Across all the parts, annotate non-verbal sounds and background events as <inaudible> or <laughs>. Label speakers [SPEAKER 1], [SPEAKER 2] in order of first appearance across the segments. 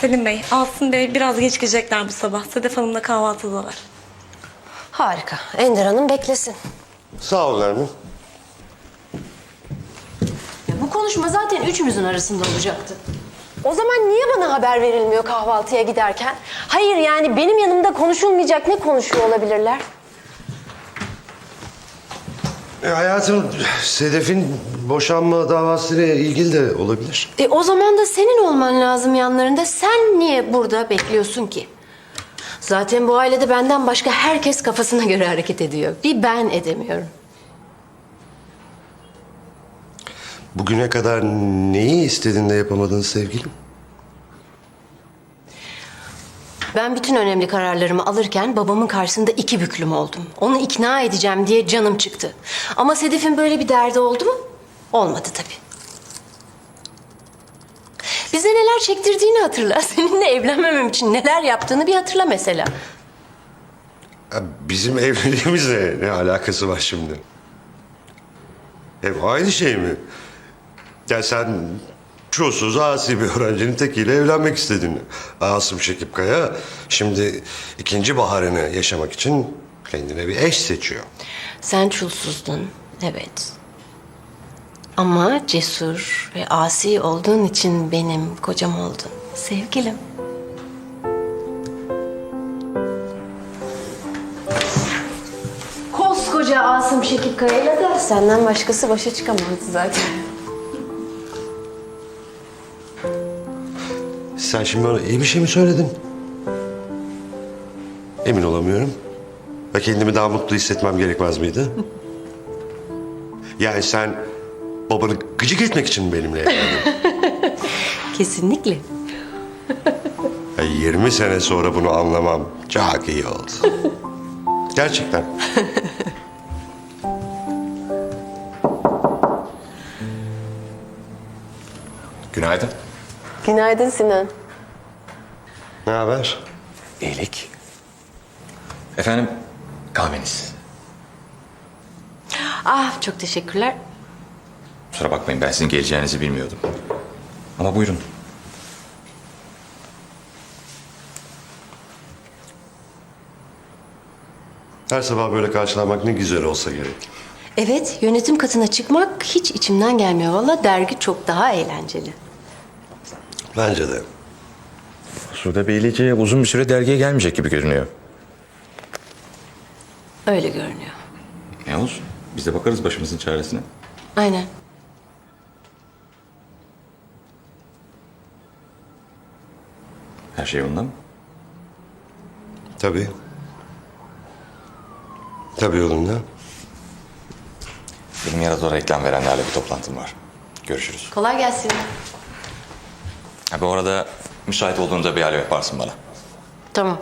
[SPEAKER 1] Selim Bey, Asım Bey biraz geç gelecekler bu sabah. Sedef Hanım'la kahvaltıdalar.
[SPEAKER 2] Harika. Ender Hanım beklesin.
[SPEAKER 3] Sağ ol Nermin.
[SPEAKER 2] Ya bu konuşma zaten üçümüzün arasında olacaktı. O zaman niye bana haber verilmiyor kahvaltıya giderken? Hayır yani benim yanımda konuşulmayacak ne konuşuyor olabilirler?
[SPEAKER 3] E, hayatım, Sedef'in boşanma davasıyla ilgili de olabilir.
[SPEAKER 2] E o zaman da senin olman lazım yanlarında. Sen niye burada bekliyorsun ki? Zaten bu ailede benden başka herkes kafasına göre <laughs> hareket ediyor. Bir ben edemiyorum.
[SPEAKER 3] Bugüne kadar neyi istediğinde yapamadın sevgilim?
[SPEAKER 2] Ben bütün önemli kararlarımı alırken babamın karşısında iki büklüm oldum. Onu ikna edeceğim diye canım çıktı. Ama Sedef'in böyle bir derdi oldu mu? Olmadı tabii. Bize neler çektirdiğini hatırla. <laughs> Seninle evlenmemem için neler yaptığını bir hatırla mesela.
[SPEAKER 3] Bizim <laughs> evliliğimizle ne alakası var şimdi? Hep aynı şey mi? Ya sen çulsuz, asi bir öğrencinin tekiyle evlenmek istedin. Asım Şekip Kaya şimdi ikinci baharını yaşamak için kendine bir eş seçiyor.
[SPEAKER 2] Sen çulsuzdun, evet. Ama cesur ve asi olduğun için benim kocam oldun. Sevgilim. Koskoca Asım Şekip Kaya'yla da senden başkası başa çıkamazdı zaten.
[SPEAKER 3] Sen şimdi bana iyi bir şey mi söyledin? Emin olamıyorum. Ve kendimi daha mutlu hissetmem gerekmez miydi? <laughs> yani sen babanı gıcık etmek için mi benimle evlendin? <laughs>
[SPEAKER 2] Kesinlikle.
[SPEAKER 3] Ya 20 sene sonra bunu anlamam çok iyi oldu. Gerçekten.
[SPEAKER 4] Günaydın.
[SPEAKER 2] Günaydın Sinan.
[SPEAKER 3] Ne haber?
[SPEAKER 4] İyilik. Efendim, kahveniz.
[SPEAKER 2] Ah çok teşekkürler.
[SPEAKER 4] Kusura bakmayın ben sizin geleceğinizi bilmiyordum. Ama buyurun.
[SPEAKER 3] Her sabah böyle karşılanmak ne güzel olsa gerek.
[SPEAKER 2] Evet yönetim katına çıkmak hiç içimden gelmiyor. Valla dergi çok daha eğlenceli.
[SPEAKER 3] Bence de.
[SPEAKER 4] Sude Beylice uzun bir süre dergiye gelmeyecek gibi görünüyor.
[SPEAKER 2] Öyle görünüyor.
[SPEAKER 4] Ne olsun? Biz de bakarız başımızın çaresine.
[SPEAKER 2] Aynen.
[SPEAKER 4] Her şey yolunda mı?
[SPEAKER 3] Tabii. Tabii yolunda.
[SPEAKER 4] Benim yarın reklam verenlerle bir toplantım var. Görüşürüz.
[SPEAKER 2] Kolay gelsin.
[SPEAKER 4] Ha, bu arada müsait olduğunda bir alo yaparsın bana.
[SPEAKER 2] Tamam.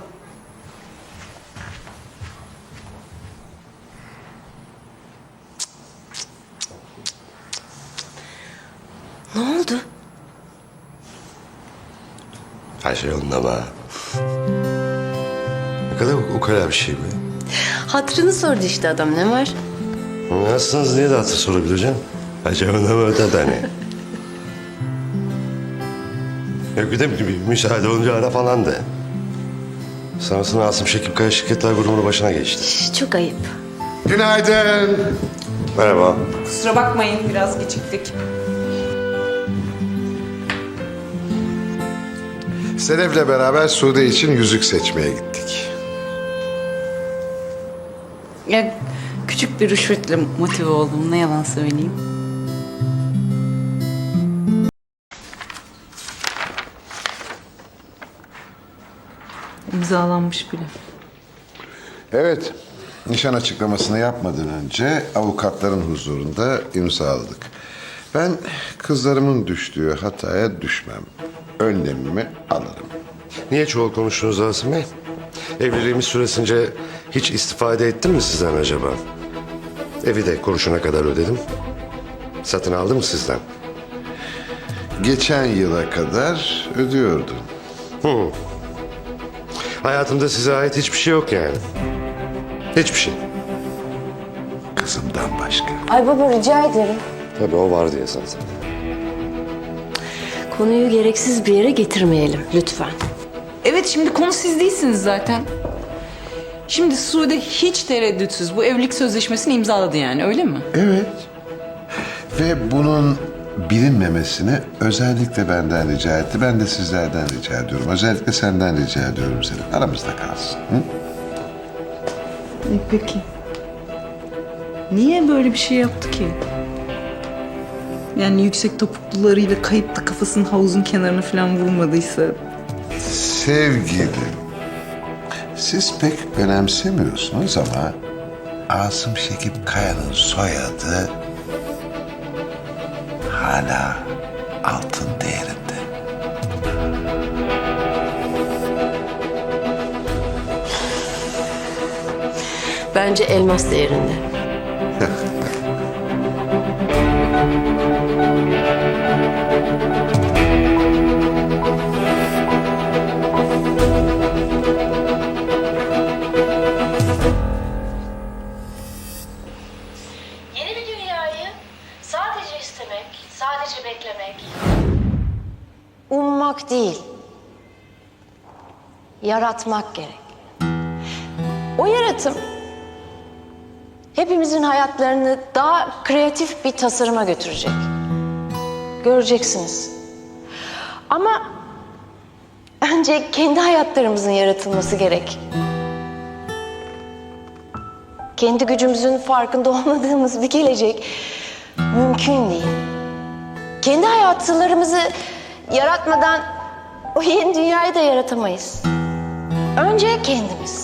[SPEAKER 2] Ne oldu?
[SPEAKER 3] Her şey yolunda mı? Ne kadar ukala bir şey bu.
[SPEAKER 2] Hatırını sordu işte adam ne var?
[SPEAKER 3] Nasılsınız diye de hatır sorabileceğim. Her şey yolunda mı öte hani. Yok de müsaade olunca ara falan de. Sonrasında Asım Şekip Kaya Şirketler Grubu'nun başına geçti.
[SPEAKER 2] Çok ayıp.
[SPEAKER 5] Günaydın.
[SPEAKER 3] Merhaba.
[SPEAKER 6] Kusura bakmayın biraz geciktik.
[SPEAKER 5] Sedef'le beraber Sude için yüzük seçmeye gittik.
[SPEAKER 6] Ya, küçük bir rüşvetle motive oldum ne yalan söyleyeyim. İmzalanmış bile.
[SPEAKER 5] Evet, nişan açıklamasını yapmadan önce avukatların huzurunda imzaladık. Ben kızlarımın düştüğü hataya düşmem. Önlemimi alırım.
[SPEAKER 3] Niye çoğul konuştunuz Asım Bey? Evliliğimiz süresince hiç istifade ettim mi sizden acaba? Evi de kuruşuna kadar ödedim. Satın aldım mı sizden?
[SPEAKER 5] Geçen yıla kadar ödüyordun.
[SPEAKER 3] Hayatımda size ait hiçbir şey yok yani. Hiçbir şey.
[SPEAKER 5] Kızımdan başka.
[SPEAKER 2] Ay baba rica ederim.
[SPEAKER 3] Tabii o var diye zaten.
[SPEAKER 2] Konuyu gereksiz bir yere getirmeyelim lütfen.
[SPEAKER 6] Evet şimdi konu siz değilsiniz zaten. Şimdi Sude hiç tereddütsüz bu evlilik sözleşmesini imzaladı yani öyle mi?
[SPEAKER 5] Evet. Ve bunun bilinmemesini özellikle benden rica etti. Ben de sizlerden rica ediyorum. Özellikle senden rica ediyorum seni. Aramızda kalsın. Hı?
[SPEAKER 6] E, peki. Niye böyle bir şey yaptı ki? Yani yüksek topuklularıyla kayıp da kafasını havuzun kenarına falan vurmadıysa.
[SPEAKER 5] Sevgilim, siz pek önemsemiyorsunuz ama Asım Şekip Kaya'nın soyadı hala altın değerinde.
[SPEAKER 2] Bence elmas değerinde.
[SPEAKER 7] Beklemek,
[SPEAKER 2] Ummak değil. Yaratmak gerek. O yaratım hepimizin hayatlarını daha kreatif bir tasarıma götürecek. Göreceksiniz. Ama önce kendi hayatlarımızın yaratılması gerek. Kendi gücümüzün farkında <laughs> olmadığımız bir gelecek mümkün değil. Kendi hayatlarımızı yaratmadan o yeni dünyayı da yaratamayız. Önce kendimiz.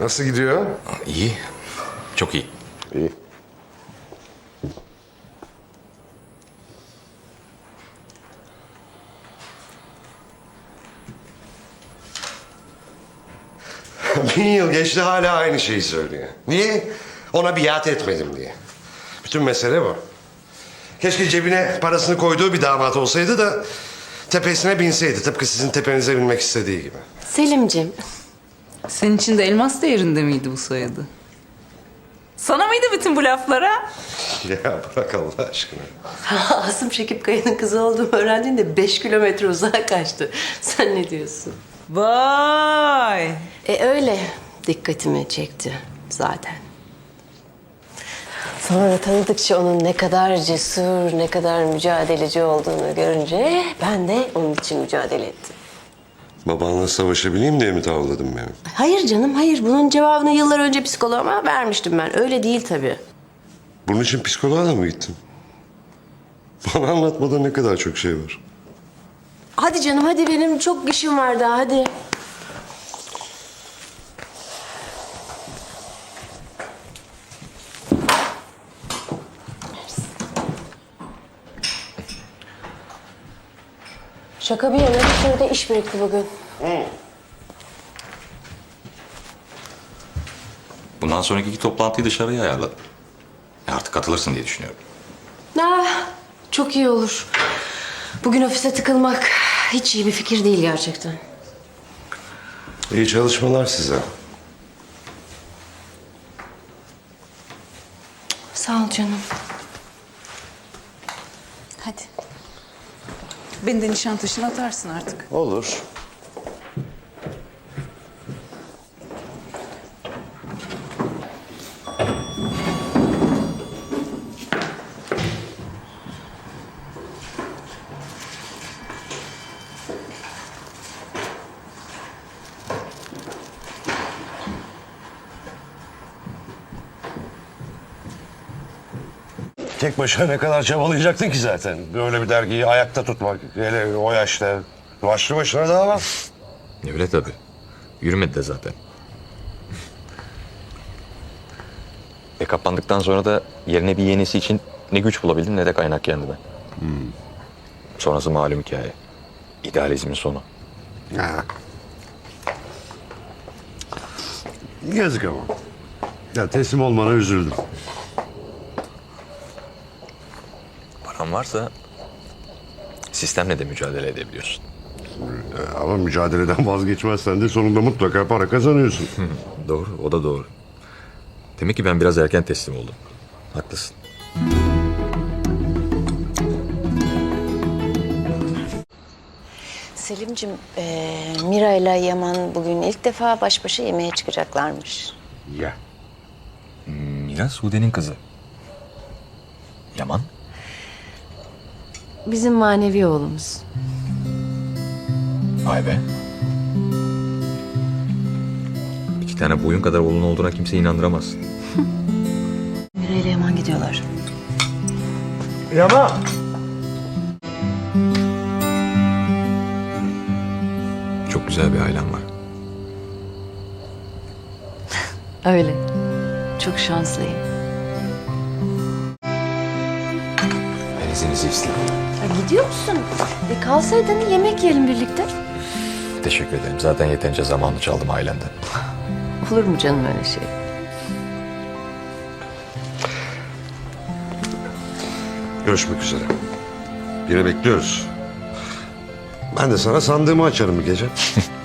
[SPEAKER 5] Nasıl gidiyor?
[SPEAKER 4] İyi. Çok iyi.
[SPEAKER 5] İyi. <laughs>
[SPEAKER 3] Bin yıl geçti hala aynı şeyi söylüyor. Niye? Ona biat etmedim diye. Bütün mesele bu. Keşke cebine parasını koyduğu bir damat olsaydı da tepesine binseydi. Tıpkı sizin tepenize binmek istediği gibi.
[SPEAKER 2] Selimcim,
[SPEAKER 6] Senin için de elmas değerinde miydi bu soyadı? Sana mıydı bütün bu laflara? <laughs>
[SPEAKER 3] Ya bırak Allah aşkına. <laughs>
[SPEAKER 2] Asım Şekip Kaya'nın kızı olduğumu öğrendiğinde beş kilometre uzağa kaçtı. Sen ne diyorsun?
[SPEAKER 6] Vay!
[SPEAKER 2] E öyle dikkatimi çekti zaten. Sonra tanıdıkça onun ne kadar cesur, ne kadar mücadeleci olduğunu görünce ben de onun için mücadele ettim.
[SPEAKER 3] Babanla savaşabileyim diye mi tavladın beni?
[SPEAKER 2] Hayır canım hayır. Bunun cevabını yıllar önce psikoloğuma vermiştim ben. Öyle değil tabii.
[SPEAKER 3] Bunun için psikoloğa da mı gittin? <laughs> Bana anlatmadan ne kadar çok şey var.
[SPEAKER 2] Hadi canım hadi benim çok işim var daha hadi. Şaka bir yana bir sürü de iş birikti bugün.
[SPEAKER 4] Bundan sonraki iki toplantıyı dışarıya ayarladım. E artık katılırsın diye düşünüyorum.
[SPEAKER 2] Ah, çok iyi olur. Bugün ofise tıkılmak hiç iyi bir fikir değil gerçekten.
[SPEAKER 3] İyi çalışmalar size.
[SPEAKER 2] Sağ ol canım.
[SPEAKER 6] Hadi. Beni de Nişantaşı'na atarsın artık.
[SPEAKER 3] Olur.
[SPEAKER 8] Tek başına ne kadar çabalayacaktın ki zaten? Böyle bir dergiyi ayakta tutmak, hele o yaşta. Başlı başına dava.
[SPEAKER 4] Öyle tabii. Yürümedi de zaten. e kapandıktan sonra da yerine bir yenisi için ne güç bulabildim ne de kaynak kendime. Sonrası malum hikaye. İdealizmin sonu.
[SPEAKER 3] Ha. Yazık ama. Ya teslim olmana üzüldüm.
[SPEAKER 4] Varsa sistemle de mücadele edebiliyorsun.
[SPEAKER 3] Ama mücadeleden vazgeçmezsen de sonunda mutlaka para kazanıyorsun.
[SPEAKER 4] Doğru, o da doğru. Demek ki ben biraz erken teslim oldum. Haklısın.
[SPEAKER 9] Selim'cim, eee Mira ile Yaman bugün ilk defa baş başa yemeğe çıkacaklarmış.
[SPEAKER 3] ya.
[SPEAKER 4] Mira Sude'nin kızı. Yaman.
[SPEAKER 2] Bizim manevi oğlumuz.
[SPEAKER 4] Vay be. İki tane boyun kadar oğlun olduğuna kimse inandıramaz. <laughs>
[SPEAKER 9] Mira ile Yaman gidiyorlar.
[SPEAKER 4] Çok güzel bir ailem var. <laughs>
[SPEAKER 9] Öyle. Çok şanslıyım.
[SPEAKER 4] İzninizi istedim.
[SPEAKER 2] Ya gidiyor musun? E kalsaydın yemek yiyelim birlikte.
[SPEAKER 4] Teşekkür ederim. Zaten yeterince zamanını çaldım ailenden.
[SPEAKER 2] Olur mu canım öyle şey?
[SPEAKER 3] Görüşmek üzere. Yine bekliyoruz. Ben de sana sandığımı açarım bir gece. <laughs>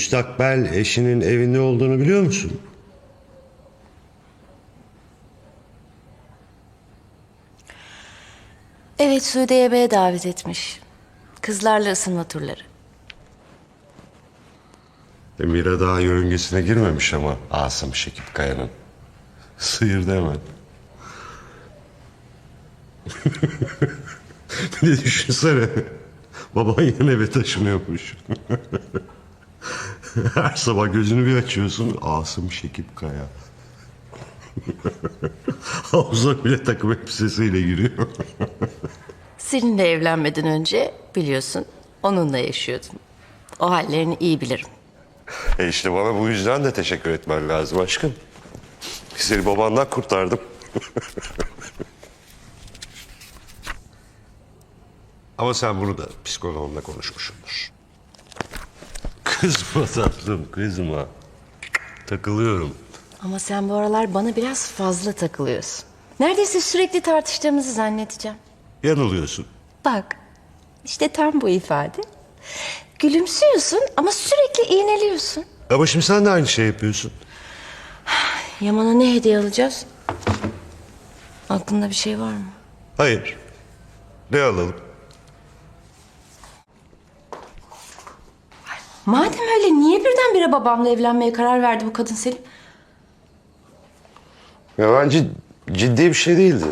[SPEAKER 3] müstakbel eşinin evinde olduğunu biliyor musun?
[SPEAKER 2] Evet Sude yemeğe davet etmiş. Kızlarla ısınma turları.
[SPEAKER 3] Mira daha yörüngesine girmemiş ama Asım Şekip Kaya'nın. Sıyırdı hemen. de <laughs> düşünsene. Baban yan eve taşınıyormuş. <laughs> <laughs> Her sabah gözünü bir açıyorsun. Asım Şekip Kaya. <laughs> Havuza bile takım elbisesiyle giriyor. <laughs>
[SPEAKER 2] Seninle evlenmeden önce biliyorsun onunla yaşıyordum. O hallerini iyi bilirim.
[SPEAKER 3] E işte bana bu yüzden de teşekkür etmen lazım aşkım. Seni babandan kurtardım. Ama sen bunu da psikoloğunla konuşmuşsundur. Kızma tatlım, kızma. Takılıyorum.
[SPEAKER 2] Ama sen bu aralar bana biraz fazla takılıyorsun. Neredeyse sürekli tartıştığımızı zannedeceğim.
[SPEAKER 3] Yanılıyorsun.
[SPEAKER 2] Bak, işte tam bu ifade. Gülümsüyorsun ama sürekli iğneliyorsun.
[SPEAKER 3] Ama şimdi sen de aynı şey yapıyorsun. <sighs>
[SPEAKER 2] Yaman'a ne hediye alacağız? Aklında bir şey var mı?
[SPEAKER 3] Hayır. Ne alalım?
[SPEAKER 2] Madem öyle niye birdenbire babamla evlenmeye karar verdi bu kadın Selim?
[SPEAKER 3] Ya bence ciddi bir şey değildi.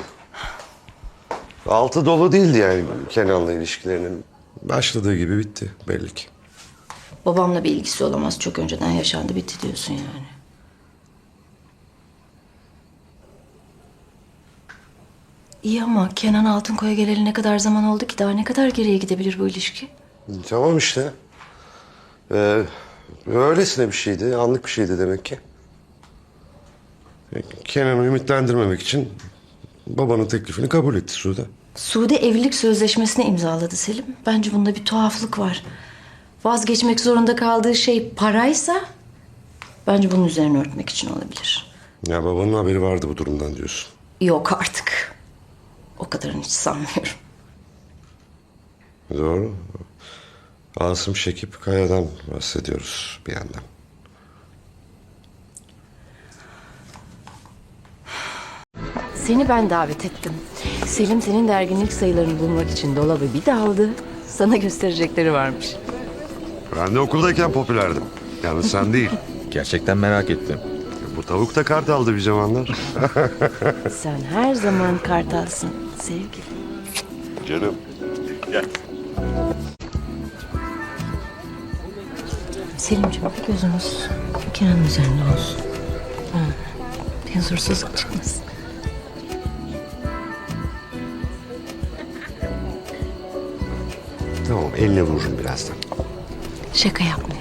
[SPEAKER 3] Altı dolu değildi yani Kenan'la ilişkilerinin. Başladığı gibi bitti belli ki.
[SPEAKER 2] Babamla bir ilgisi olamaz. Çok önceden yaşandı bitti diyorsun yani. İyi ama Kenan Altınkoy'a geleli ne kadar zaman oldu ki? Daha ne kadar geriye gidebilir bu ilişki?
[SPEAKER 3] Tamam işte. Ee, öylesine bir şeydi. Anlık bir şeydi demek ki. Kenan'ı ümitlendirmemek için babanın teklifini kabul etti Sude.
[SPEAKER 2] Sude evlilik sözleşmesini imzaladı Selim. Bence bunda bir tuhaflık var. Vazgeçmek zorunda kaldığı şey paraysa... ...bence bunun üzerine örtmek için olabilir.
[SPEAKER 3] Ya babanın haberi vardı bu durumdan diyorsun.
[SPEAKER 2] Yok artık. O kadarını hiç sanmıyorum.
[SPEAKER 3] Doğru. Asım Şekip Kaya'dan bahsediyoruz bir yandan.
[SPEAKER 2] Seni ben davet ettim. Selim senin derginlik sayılarını bulmak için dolabı bir daldı. Sana gösterecekleri varmış.
[SPEAKER 3] Ben de okuldayken popülerdim. Yalnız sen değil. <laughs>
[SPEAKER 4] Gerçekten merak ettim.
[SPEAKER 3] Bu tavuk da kart aldı bir zamanlar. <laughs>
[SPEAKER 2] Sen her zaman kartalsın sevgilim.
[SPEAKER 3] Canım.
[SPEAKER 2] Selimciğim gözümüz Kenan'ın üzerinde olsun. Ha, huzursuzluk çıkmasın.
[SPEAKER 3] Tamam eline vururum birazdan.
[SPEAKER 2] Şaka yapmıyorum.